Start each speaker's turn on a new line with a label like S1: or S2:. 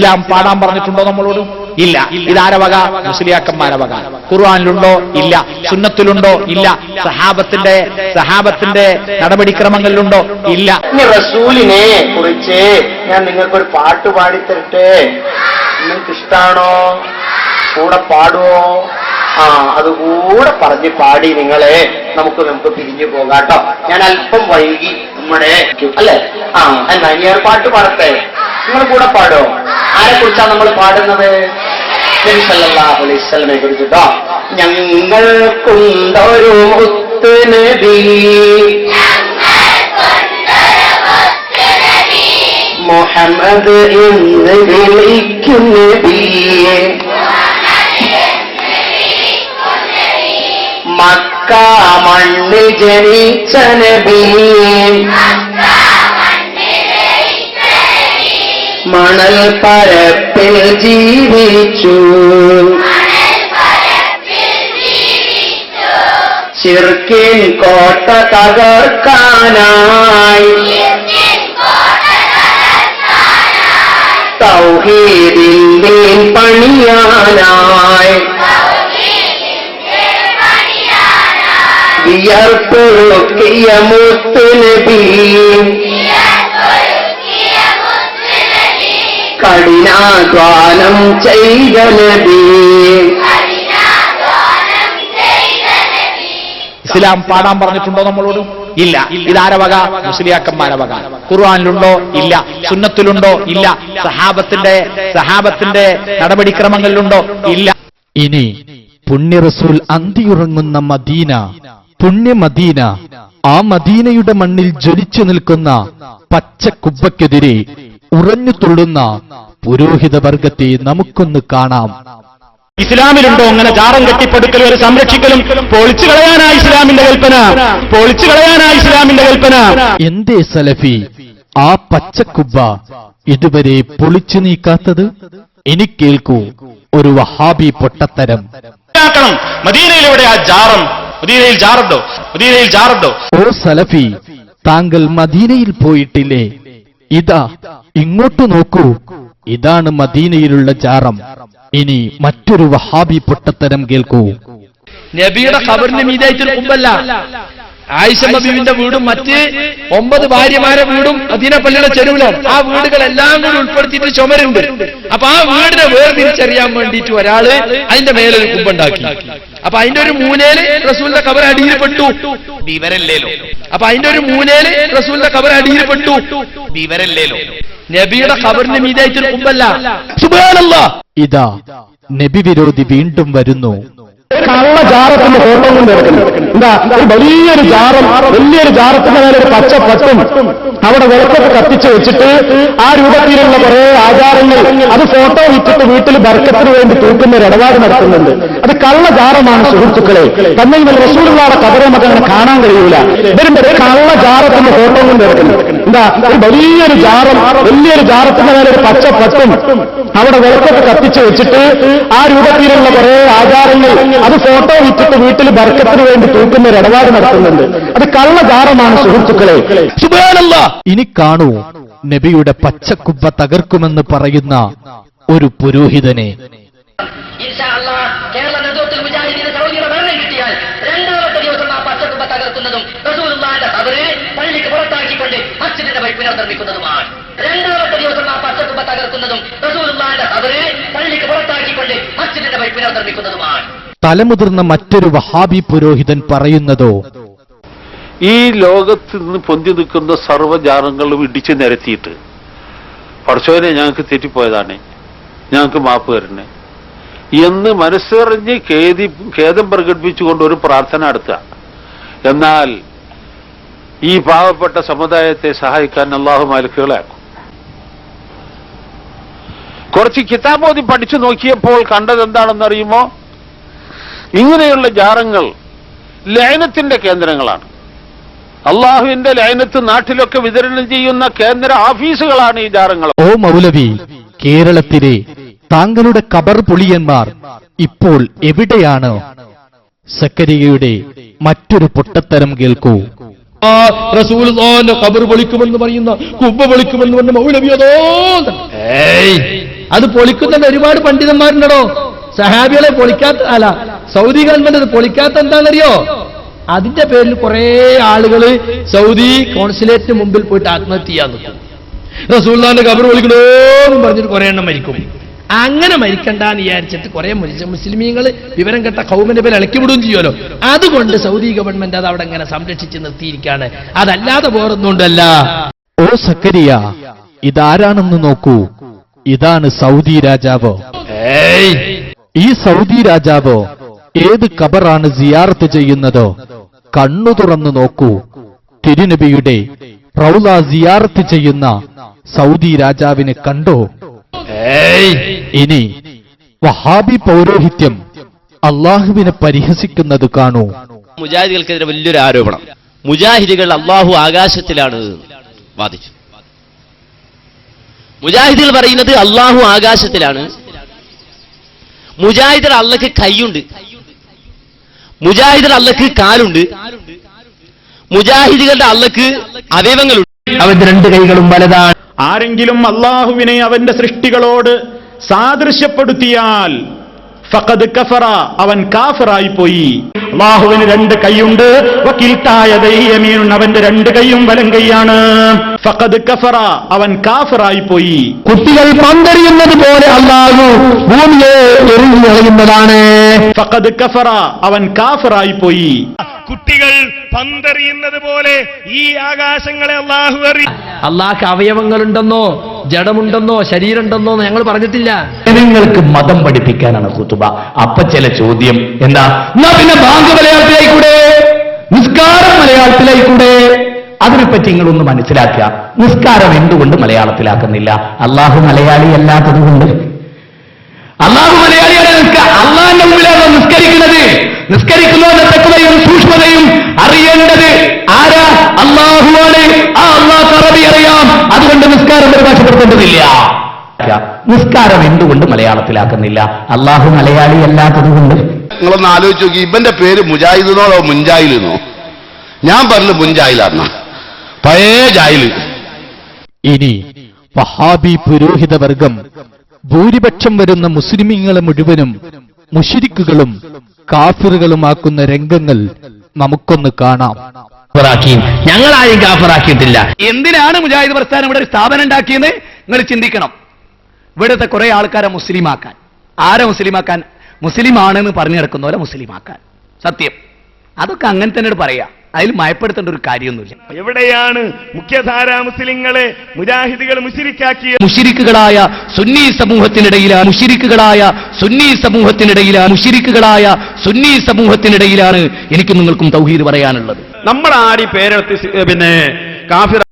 S1: ഇസ്ലാം പാടാൻ പറഞ്ഞിട്ടുണ്ടോ നമ്മളോട്? ഇല്ല. ഇതാരവക മുസ്ലിയാക്കന്മാരവക ഖുർആാനിലുണ്ടോ? ഇല്ല. സുന്നത്തിലുണ്ടോ? ഇല്ല. സഹാബത്തിന്റെ സഹാബത്തിന്റെ നടപടിക്രമങ്ങളിലുണ്ടോ? ഇല്ല.
S2: റസൂലിനെ കുറിച്ച് ഞാൻ നിങ്ങൾക്കൊരു പാട്ട് പാടിത്തരട്ടെ? നിങ്ങൾക്ക് ഇഷ്ടാണോ കൂടെ പാടുവോ? ആ അതുകൂടെ പറഞ്ഞ് പാടി നിങ്ങളെ നമുക്ക് നമുക്ക് പിരിഞ്ഞു പോകാട്ടോ ഞാൻ അല്പം വൈകി നമ്മുടെ അല്ലെ? ആ എന്നാ ഞാൻ പാട്ട് പാടട്ടെ? നിങ്ങൾ കൂടെ പാടോ ആരെ കുറിച്ചാണ് നമ്മൾ പാടുന്നത്? വസല്ലമയെ കുറിച്ചിട്ടോ ഞങ്ങൾക്കുണ്ടൊരു മുത്ത് നബി. മുഹമ്മദ് എന്ന് വിളിക്കും നബിയെ. മക്ക മണ്ണ് ജനിച്ച നബിയെ. മണൽ പരപ്പിൽ ജീവിച്ചു. ചിർക്കിൻ കോട്ട തകർക്കാനായി. തൗഹീദിന്റെ പണിയാനായി. വിയർപ്പൊഴുക്കിയ മുത്തുനബി കഠിനാധ്വാനം ചെയ്ത നബി.
S1: ഇസ്ലാം പാടാൻ പറഞ്ഞിട്ടുണ്ടോ നമ്മളോട്? ഇല്ല. ഇതാരവക മുസ്ലിയാക്കന്മാരവക ഖുർആാനിലുണ്ടോ? ഇല്ല. സുന്നത്തിലുണ്ടോ? ഇല്ല. സഹാബത്തിന്റെ സഹാബത്തിന്റെ നടപടിക്രമങ്ങളിലുണ്ടോ? ഇല്ല.
S3: ഇനി പുണ്യ റസൂൽ അന്തിയുറങ്ങുന്ന മദീന പുണ്യ മദീന ആ മദീനയുടെ മണ്ണിൽ ജ്വലിച്ചു നിൽക്കുന്ന പച്ച പച്ചക്കുബ്ബയ്ക്കെതിരെ ഉറഞ്ഞു തുള്ളുന്ന പുരോഹിത വർഗത്തെ നമുക്കൊന്ന് കാണാം.
S1: ഇസ്ലാമിലുണ്ടോ അങ്ങനെ ചാറം കെട്ടിപ്പടുക്കലും ഒരു സംരക്ഷിക്കലും? പൊളിച്ചു കളയാനാ ഇസ്ലാമിന്റെ കൽപ്പന. പൊളിച്ചു കളയാനാ ഇസ്ലാമിന്റെ കൽപ്പന.
S3: എന്തേ സലഫി ആ പച്ചക്കുബ്ബ ഇതുവരെ പൊളിച്ചു നീക്കാത്തത്? ഇനി കേൾക്കൂ ഒരു വഹാബി പൊട്ടത്തരം.
S1: മദീനയിലൂടെ ആ ജാറം? മദീനയിൽ ജാറുണ്ടോ? മദീനയിൽ ജാറുണ്ടോ?
S3: ഓ സലഫി താങ്കൾ മദീനയിൽ പോയിട്ടില്ലേ? ഇതാ ഇങ്ങോട്ട് നോക്കൂ. ഇതാണ് മദീനയിലുള്ള ജാറം ഇനി മറ്റൊരു വഹാബി പൊട്ടത്തരം കേൾക്കൂ.
S4: നബിയുടെ ഖബറിന് മീതായിട്ടൊരു കുമ്പല്ല. ആയിഷ നബീവിന്റെ വീടും മറ്റ് ഒമ്പത് ഭാര്യമാരെ വീടും അദീനപ്പള്ളിയുടെ ചെരുവിലാണ് ആ വീടുകളെല്ലാം കൂടി ഉൾപ്പെടുത്തിയിട്ട് ചുമരുണ്ട്. അപ്പൊ ആ വീടിനെ വേർതിരിച്ചറിയാൻ വേണ്ടിയിട്ട് ഒരാൾ അതിന്റെ മേലൊരു കുമ്പുണ്ടാക്കി. അപ്പൊ അതിന്റെ ഒരു മൂലയിൽ റസൂലിന്റെ കബർ അടിയിൽപ്പെട്ടു.
S1: വിവരല്ലേലോ
S4: അപ്പൊ അതിന്റെ ഒരു മൂലയിൽ റസൂലിന്റെ കബർ അടിയിൽപ്പെട്ടു.
S1: വിവരല്ലേലോ
S4: നബിയുടെ ഖബറിന് മീതായിട്ടൊരു കുമ്പല്ല. സുബ്ഹാനല്ലാ.
S3: ഇതാ നബി വിരോധി വീണ്ടും വരുന്നു.
S5: കള്ള ജാറത്തിന്റെ ഫോട്ടോ കൊണ്ട് എടുക്കുന്നു എന്താ ഒരു വലിയൊരു ജാറം വലിയൊരു ജാറത്തിന്റെ മേലെ ഒരു പച്ച പട്ടും അവിടെ വിളക്കൊക്കെ കത്തിച്ച് വെച്ചിട്ട് ആ രൂപത്തിലുള്ള കുറെ ആചാരങ്ങൾ അത് ഫോട്ടോ വിറ്റിട്ട് വീട്ടിൽ ബർക്കത്തിന് വേണ്ടി തൂക്കുന്ന ഒരു ഇടപാട് നടത്തുന്നുണ്ട്. അത് കള്ള ജാറമാണ് സുഹൃത്തുക്കളെ. തന്നെ ഇവർ റസൂലുള്ളാടെ കബറ് നമുക്ക് അങ്ങനെ കാണാൻ കഴിയൂല. ഇവരുടെ കള്ള ജാറത്തിന്റെ ഫോട്ടോ കൊണ്ട് എടുക്കുന്നു എന്താ? ഒരു വലിയൊരു ജാറം വലിയൊരു ജാറത്തിന്റെ മേലെ ഒരു പച്ച പട്ടും അവിടെ വിളക്കൊക്കെ കത്തിച്ചു വെച്ചിട്ട് ആ രൂപത്തിലുള്ള കുറെ ആചാരങ്ങൾ അത് ഫോട്ടോ വിറ്റിട്ട് വീട്ടിൽ ബർക്കത്തിന് വേണ്ടി തൂക്കുന്ന ഒരു ഇടപാട് നടത്തുന്നുണ്ട്. അത് കള്ള ജാറമാണ് സുഹൃത്തുക്കളെ.
S4: സുബ്ഹാനല്ലാ.
S3: ഇനി കാണൂ നബിയുടെ പച്ചക്കുബ്ബ തകർക്കുമെന്ന് പറയുന്ന ഒരു പുരോഹിതനെ
S6: ഇൻഷാ അല്ലാ, കേരള നേതൃത്വത്തിൽ മുജാഹിദീന് സൗദിയുടെ ഭരണം കിട്ടിയാൽ രണ്ടാമത്തെ ദിവസം ആ പച്ചക്കുമ്പ തകർക്കുന്നതും റസൂലുള്ളാന്റെ കബറ് പള്ളിക്ക് പുറത്താക്കിക്കൊണ്ട് മസ്ജിദിന്റെ നിർമ്മിക്കുന്നതുമാണ് രണ്ടാമത്തെ ദിവസം ആ പച്ചക്കുമ്പ തകർക്കുന്നതും റസൂലുള്ളാന്റെ അവരെ പള്ളിക്ക് പുറത്താക്കിക്കൊണ്ട് മസ്ജിദിന്റെ വഴി പുനർനിർമ്മിക്കുന്നതുമാണ്.
S3: തലമുതിർന്ന മറ്റൊരു വഹാബി പുരോഹിതൻ പറയുന്നതോ?
S7: ഈ ലോകത്ത് നിന്ന് പൊന്തി നിൽക്കുന്ന സർവജാലങ്ങളും ഇടിച്ചു നിരത്തിയിട്ട് പഠിച്ചവനെ ഞങ്ങൾക്ക് തെറ്റിപ്പോയതാണ് ഞങ്ങൾക്ക് മാപ്പ് തരണേ. എന്ന് മനസ്സറിഞ്ഞ് ഖേദി ഖേദം പ്രകടിപ്പിച്ചുകൊണ്ട് ഒരു പ്രാർത്ഥന നടത്തുക. എന്നാൽ ഈ പാവപ്പെട്ട സമുദായത്തെ സഹായിക്കാൻ അള്ളാഹു മാലിക്കുകളാക്കും. കുറച്ച് കിതാബോധി പഠിച്ചു നോക്കിയപ്പോൾ കണ്ടത് എന്താണെന്നറിയുമോ ഇങ്ങനെയുള്ള ജാറങ്ങൾ ലയനത്തിന്റെ കേന്ദ്രങ്ങളാണ്. അള്ളാഹുവിന്റെ ലയനത്ത് നാട്ടിലൊക്കെ വിതരണം ചെയ്യുന്ന കേന്ദ്ര ഓഫീസുകളാണ് ഈ ജാറങ്ങൾ.
S3: ഓ മൗലവി കേരളത്തിലെ താങ്കളുടെ കബർ പുളിയന്മാർ ഇപ്പോൾ എവിടെയാണ്? സക്കരികയുടെ മറ്റൊരു പൊട്ടത്തരം കേൾക്കൂ.
S4: ആ ഖബർ പൊളിക്കുമെന്ന് പറയുന്ന കുബ്ബ പൊളിക്കുമെന്ന് പറഞ്ഞ മൗലവി അതോ പൊളിക്കുന്ന ഒരുപാട് പണ്ഡിതന്മാരുണ്ടോ സഹാബികളെ പൊളിക്കാത്ത അല്ല സൗദി ഗവൺമെന്റ് അത് പൊളിക്കാത്ത എന്താണെന്നറിയോ? അതിന്റെ പേരിൽ കുറെ ആളുകൾ സൗദി കോൺസുലേറ്റിന് മുമ്പിൽ പോയിട്ട് ആത്മഹത്യ ചെയ്യാൻ നിൽക്കും. റസൂല്ലാന്റെ ഖബർ പൊളിക്കണോന്നും പറഞ്ഞിട്ട് കുറെ എണ്ണം മരിക്കും. അങ്ങനെ മരിക്കണ്ടെന്ന് വിചാരിച്ചിട്ട് കുറെ മുസ്ലിമീങ്ങൾ വിവരം കെട്ട കൗമിന്റെ പേര് ഇളക്കിവിടുകയും ചെയ്യുമല്ലോ അതുകൊണ്ട് സൗദി ഗവൺമെന്റ് അത് അവിടെ ഇങ്ങനെ സംരക്ഷിച്ച് നിർത്തിയിരിക്കുകയാണ്. അതല്ലാതെ വേറൊന്നുകൊണ്ടല്ല
S3: ഓ സക്കരിയ ഇതാരാണെന്ന് നോക്കൂ. ഇതാണ് സൗദി രാജാവ്. ഈ സൗദി രാജാവ് ഏത് കബറാണ് സിയാർത്ത് ചെയ്യുന്നതോ? കണ്ണു തുറന്നു നോക്കൂ. തിരുനബിയുടെ റൗല സിയാർത്ത് ചെയ്യുന്ന സൗദി രാജാവിനെ കണ്ടോ? ഇനി വഹാബി പൗരോഹിത്യം അള്ളാഹുവിനെ പരിഹസിക്കുന്നത് കാണൂ.
S8: മുജാഹിദികൾക്കെതിരെ വലിയൊരു ആരോപണം. മുജാഹിദികൾ അള്ളാഹു ആകാശത്തിലാണ് വാദിച്ചു മുജാഹിദികൾ പറയുന്നത് അള്ളാഹു ആകാശത്തിലാണ്. മുജാഹിദർ അള്ളക്ക് കൈയുണ്ട്. മുജാഹിദർ അള്ളക്ക് കാലുണ്ട്. മുജാഹിദികളുടെ അള്ളക്ക് അവയവങ്ങളുണ്ട്.
S1: അവന്റെ രണ്ട് കൈകളും വലതാണ്. ആരെങ്കിലും അള്ളാഹുവിനെ അവന്റെ സൃഷ്ടികളോട് സാദൃശ്യപ്പെടുത്തിയാൽ ഫഖദ് കഫറ അവൻ കാഫറായി പോയി അള്ളാഹുവിന് രണ്ട് കൈയുണ്ട്. വക്കീൽത്തായ ദൈയമീൻ അവന്റെ രണ്ട് കൈയും വലം കൈയാണ്. ഫഖദ് കഫറ അവൻ കാഫറായി പോയി
S9: കുട്ടികൾ പന്തെറിയുന്നത് പോലെ അള്ളാഹു ഭൂമിയെ എറിഞ്ഞു കളയുന്നതാണ്.
S1: ഫഖദ് കഫറ അവൻ കാഫറായി പോയി
S10: കുട്ടികൾ പന്തെറിയുന്നത് പോലെ ഈ ആകാശങ്ങളെ അള്ളാഹു എറി
S4: അള്ളാഹ്ക്ക് അവയവങ്ങളുണ്ടെന്നോ ജഡമുണ്ടെന്നോ ശരീരമുണ്ടെന്നോ ഞങ്ങൾ പറഞ്ഞിട്ടില്ല.
S9: ജനങ്ങൾക്ക് മതം പഠിപ്പിക്കാനാണ് കുത്തുബ അപ്പൊ ചില ചോദ്യം എന്താ? എന്നാ പിന്നെ ബാങ്ക് മലയാളത്തിലായിക്കൂടെ നിസ്കാരം മലയാളത്തിലായിക്കൂടെ അതിനെപ്പറ്റി നിങ്ങളൊന്ന് മനസ്സിലാക്കുക. നിസ്കാരം എന്തുകൊണ്ട് മലയാളത്തിലാക്കുന്നില്ല? അള്ളാഹു മലയാളി അല്ലാത്തത് കൊണ്ട്. അള്ളാഹു മലയാളിയാണ് അള്ളാഹിന്റെ മുമ്പിലാണ് നിസ്കരിക്കുന്നത്? നിസ്കരിക്കുന്നതിന്റെ തെക്കുതയും സൂക്ഷ്മതയും അറിയേണ്ടത് ആരാ? അള്ളാഹുവാണ് ആ അള്ളാഹ് അറബി അറിയാം അതുകൊണ്ട് പരിഭാഷപ്പെടുത്തേണ്ടതില്ല നിസ്കാരം എന്തുകൊണ്ട് മലയാളത്തിലാക്കുന്നില്ല? അള്ളാഹു മലയാളി അല്ലാത്തത് കൊണ്ട്
S11: നിങ്ങളൊന്ന് ആലോചിച്ച് നോക്കി ഇവന്റെ പേര് മുജാഹിദിനോടോ അതോ മുൻജാഹിലിനോ ഞാൻ പറഞ്ഞു മുൻജായിലാണ് പഴയ ജാഹിൽ
S3: ഇനി വഹാബി പുരോഹിത വർഗം ഭൂരിപക്ഷം വരുന്ന മുസ്ലിമീങ്ങളെ മുഴുവനും മുഷിരിക്കുകളും കാഫിറുകളുമാക്കുന്ന രംഗങ്ങൾ നമുക്കൊന്ന് കാണാം.
S9: ഞങ്ങളാരും കാഫറാക്കിയിട്ടില്ല.
S12: എന്തിനാണ് മുജാഹിദ് പ്രസ്ഥാനം ഇവിടെ ഒരു സ്ഥാപനം ഉണ്ടാക്കിയെന്ന്? നിങ്ങൾ ചിന്തിക്കണം. ഇവിടുത്തെ കുറെ ആൾക്കാരെ മുസ്ലിമാക്കാൻ. ആരെ മുസ്ലിമാക്കാൻ? മുസ്ലിം ആണെന്ന് പറഞ്ഞു കിടക്കുന്നവരെ മുസ്ലിമാക്കാൻ. സത്യം. അതൊക്കെ അങ്ങനെ തന്നെ പറയാം. അതിൽ മയപ്പെടുത്തേണ്ട ഒരു കാര്യമൊന്നുമില്ല.
S10: എവിടെയാണ് മുഖ്യധാരാ മുസ്ലിങ്ങളെ മുജാഹിദുകൾ മുഷിരിക്കാക്കിയ
S9: മുഷിരിക്കുകളായ സുന്നി സമൂഹത്തിനിടയിലാണ് മുഷിരിക്കുകളായ സുന്നി സമൂഹത്തിനിടയിലാണ് മുഷിരിക്കുകളായ സുന്നി സമൂഹത്തിനിടയിലാണ് എനിക്ക് നിങ്ങൾക്കും തൗഹീദ് പറയാനുള്ളത്.
S12: നമ്മൾ ആര് പേരെടുത്ത് പിന്നെ കാഫിർ